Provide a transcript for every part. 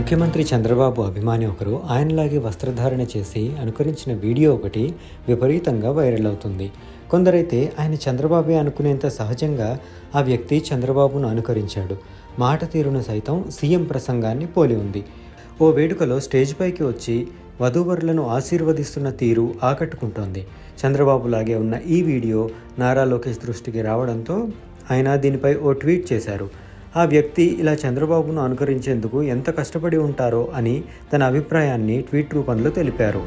ముఖ్యమంత్రి చంద్రబాబు అభిమాని ఒకరు ఆయనలాగే వస్త్రధారణ చేసి అనుకరించిన వీడియో ఒకటి విపరీతంగా వైరల్ అవుతుంది. కొందరైతే ఆయన చంద్రబాబే అనుకునేంత సహజంగా ఆ వ్యక్తి చంద్రబాబును అనుకరించాడు. మాట తీరును సైతం సీఎం ప్రసంగాన్ని పోలి ఉంది. ఓ వేడుకలో స్టేజ్ పైకి వచ్చి వధూవరులను ఆశీర్వదిస్తున్న తీరు ఆకట్టుకుంటోంది. చంద్రబాబులాగే ఉన్న ఈ వీడియో నారా లోకేష్ దృష్టికి రావడంతో ఆయన దీనిపై ఓ ట్వీట్ చేశారు. ఆ వ్యక్తి ఇలా చంద్రబాబును అనుకరించేందుకు ఎంత కష్టపడి ఉంటారో అని తన అభిప్రాయాన్ని ట్వీట్ రూపంలో తెలిపారు.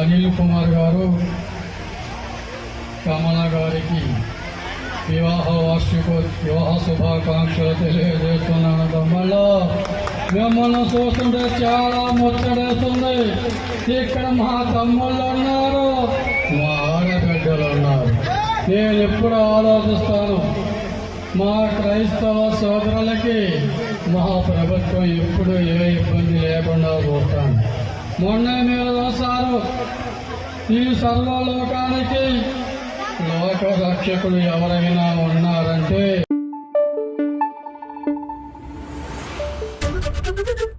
అనిల్ కుమార్ గారు కమల గారికి వివాహ వార్షిక వివాహ శుభాకాంక్షలు తెలియజేస్తున్నాను తమ్ముళ్ళు. మిమ్మల్ని చూస్తుంటే చాలా ముచ్చడేస్తుంది ఇక్కడ మా తమ్ముళ్ళు ఉన్నారు. మా ఆడబిడ్డలు ఉన్నారు. నేను ఎప్పుడు ఆలోచిస్తాను. మా క్రైస్తవ సోదరులకి మా ప్రభుత్వం ఎప్పుడు ఏ ఇబ్బంది లేకుండా చూస్తాను మొన్న మీరు చూస్తారు ఈ సర్వలోకానికి లోక రక్షకుడు ఎవరైనా ఉన్నా Thank you.